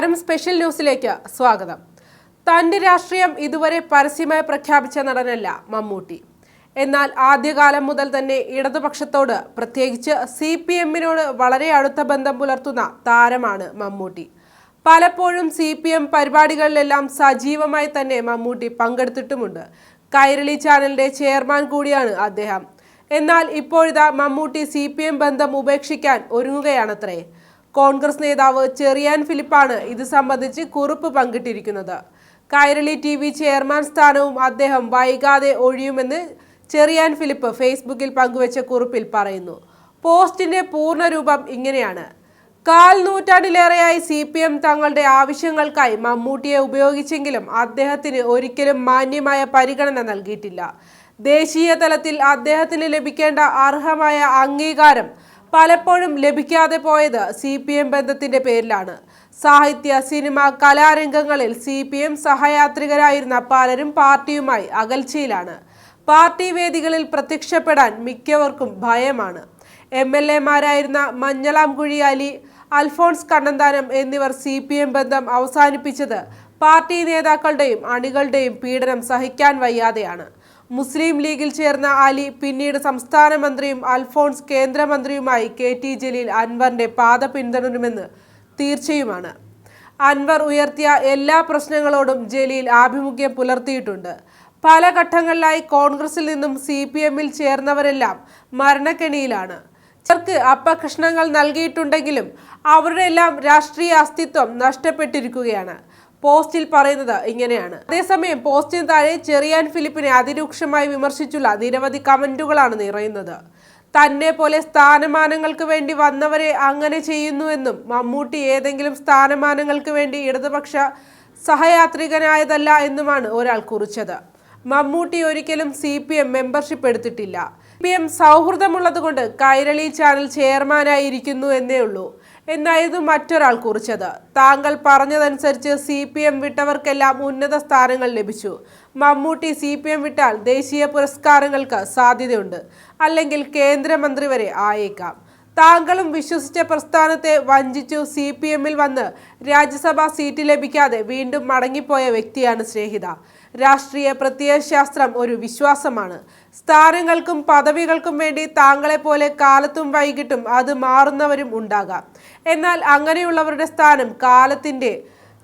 നമസ്കാരം. സ്പെഷ്യൽ ന്യൂസിലേക്ക് സ്വാഗതം. തന്റെ രാഷ്ട്രീയം ഇതുവരെ പരസ്യമായി പ്രഖ്യാപിച്ച നടനല്ല മമ്മൂട്ടി. എന്നാൽ ആദ്യകാലം മുതൽ തന്നെ ഇടതുപക്ഷത്തോട് പ്രത്യേകിച്ച് സി പി എമ്മിനോട് വളരെ അടുത്ത ബന്ധം പുലർത്തുന്ന താരമാണ് മമ്മൂട്ടി. പലപ്പോഴും സി പി എം പരിപാടികളിലെല്ലാം സജീവമായി തന്നെ മമ്മൂട്ടി പങ്കെടുത്തിട്ടുമുണ്ട്. കൈരളി ചാനലിന്റെ ചെയർമാൻ കൂടിയാണ് അദ്ദേഹം. എന്നാൽ ഇപ്പോഴിതാ മമ്മൂട്ടി സി ബന്ധം ഉപേക്ഷിക്കാൻ ഒരുങ്ങുകയാണത്രേ. കോൺഗ്രസ് നേതാവ് ചെറിയാൻ ഫിലിപ്പാണ് ഇത് സംബന്ധിച്ച് കുറിപ്പ് പങ്കിട്ടിരിക്കുന്നത്. കൈരളി ടി വി ചെയർമാൻ സ്ഥാനവും അദ്ദേഹം വൈകാതെ ഒഴിയുമെന്ന് ചെറിയാൻ ഫിലിപ്പ് ഫേസ്ബുക്കിൽ പങ്കുവച്ച കുറിപ്പിൽ പറയുന്നു. പോസ്റ്റിന്റെ പൂർണരൂപം ഇങ്ങനെയാണ്. കാൽ നൂറ്റാണ്ടിലേറെയായി സി പി എം തങ്ങളുടെ ആവശ്യങ്ങൾക്കായി മമ്മൂട്ടിയെ ഉപയോഗിച്ചെങ്കിലും അദ്ദേഹത്തിന് ഒരിക്കലും മാന്യമായ പരിഗണന നൽകിയിട്ടില്ല. ദേശീയ തലത്തിൽ അദ്ദേഹത്തിന് ലഭിക്കേണ്ട അർഹമായ അംഗീകാരം പലപ്പോഴും ലഭിക്കാതെ പോയത് സി പി എം ബന്ധത്തിന്റെ പേരിലാണ്. സാഹിത്യ സിനിമ കലാരംഗങ്ങളിൽ സി പി എം സഹയാത്രികരായിരുന്ന പലരും പാർട്ടിയുമായി അകൽച്ചയിലാണ്. പാർട്ടി വേദികളിൽ പ്രത്യക്ഷപ്പെടാൻ മിക്കവർക്കും ഭയമാണ്. എം എൽ എമാരായിരുന്ന മഞ്ഞളാംകുഴി അലി അൽഫോൺസ് കണ്ണന്താനം എന്നിവർ സി പി എം ബന്ധം അവസാനിപ്പിച്ചത് പാർട്ടി നേതാക്കളുടെയും അണികളുടെയും പീഡനം സഹിക്കാൻ വയ്യാതെയാണ്. മുസ്ലിം ലീഗിൽ ചേർന്ന അലി പിന്നീട് സംസ്ഥാന മന്ത്രിയും അൽഫോൺസ് കേന്ദ്രമന്ത്രിയുമായി കെ ടി ജലീൽ അൻവറിന്റെ പാത പിന്തുടരുമെന്ന് തീർച്ചയുമാണ്. അൻവർ ഉയർത്തിയ എല്ലാ പ്രശ്നങ്ങളോടും ജലീൽ ആഭിമുഖ്യം പുലർത്തിയിട്ടുണ്ട്. പല ഘട്ടങ്ങളിലായി കോൺഗ്രസിൽ നിന്നും സി പി എമ്മിൽ ചേർന്നവരെല്ലാം മരണക്കെണിയിലാണ്. ചിലർക്ക് അപ്പകഷ്ണങ്ങൾ നൽകിയിട്ടുണ്ടെങ്കിലും അവരുടെ എല്ലാം രാഷ്ട്രീയ അസ്തിത്വം നഷ്ടപ്പെട്ടിരിക്കുകയാണ്. പോസ്റ്റിൽ പറയുന്നത് ഇങ്ങനെയാണ്. അതേസമയം പോസ്റ്റിന് താഴെ ചെറിയാൻ ഫിലിപ്പിനെ അതിരൂക്ഷമായി വിമർശിച്ചുള്ള നിരവധി കമന്റുകളാണ് നിറയുന്നത്. തന്നെ പോലെ സ്ഥാനമാനങ്ങൾക്ക് വേണ്ടി വന്നവരെ അങ്ങനെ ചെയ്യുന്നുവെന്നും മമ്മൂട്ടി ഏതെങ്കിലും സ്ഥാനമാനങ്ങൾക്ക് വേണ്ടി ഇടതുപക്ഷ സഹയാത്രികനായതല്ല എന്നുമാണ് ഒരാൾ കുറിച്ചത്. മമ്മൂട്ടി ഒരിക്കലും സി പി എം മെമ്പർഷിപ്പ് എടുത്തിട്ടില്ല. പി എം സൗഹൃദമുള്ളതുകൊണ്ട് കൈരളി ചാനൽ ചെയർമാനായിരിക്കുന്നു എന്നേ ഉള്ളൂ എന്നായിരുന്നു മറ്റൊരാൾ കുറിച്ചത്? താങ്കൾ പറഞ്ഞതനുസരിച്ച് സി പി എം വിട്ടവർക്കെല്ലാം ഉന്നത സ്ഥാനങ്ങൾ ലഭിച്ചു. മമ്മൂട്ടി സി പി എം വിട്ടാൽ ദേശീയ പുരസ്കാരങ്ങൾക്ക് സാധ്യതയുണ്ട്. അല്ലെങ്കിൽ കേന്ദ്രമന്ത്രി വരെ ആയേക്കാം. താങ്കളും വിശ്വസിച്ച പ്രസ്ഥാനത്തെ വഞ്ചിച്ചു സി പി എമ്മിൽ വന്ന് രാജ്യസഭാ സീറ്റ് ലഭിക്കാതെ വീണ്ടും മടങ്ങിപ്പോയ വ്യക്തിയാണ് സ്നേഹിത. രാഷ്ട്രീയ പ്രത്യയശാസ്ത്രം ഒരു വിശ്വാസമാണ്. സ്ഥാനങ്ങൾക്കും പദവികൾക്കും വേണ്ടി താങ്കളെപ്പോലെ കാലത്തും വൈകിട്ടും അത് മാറുന്നവരും ഉണ്ടാകാം. എന്നാൽ അങ്ങനെയുള്ളവരുടെ സ്ഥാനം കാലത്തിന്റെ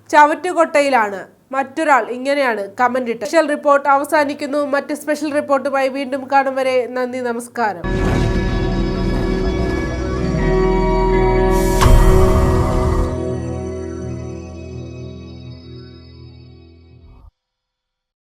ചവറ്റുകൊട്ടയിലാണ്. മറ്റൊരാൾ ഇങ്ങനെയാണ് കമന്റ് ഇട്ട് സ്പെഷ്യൽ റിപ്പോർട്ട് അവസാനിക്കുന്നു. മറ്റ് സ്പെഷ്യൽ റിപ്പോർട്ടുമായി വീണ്ടും കാണും വരെ. നന്ദി നമസ്കാരം.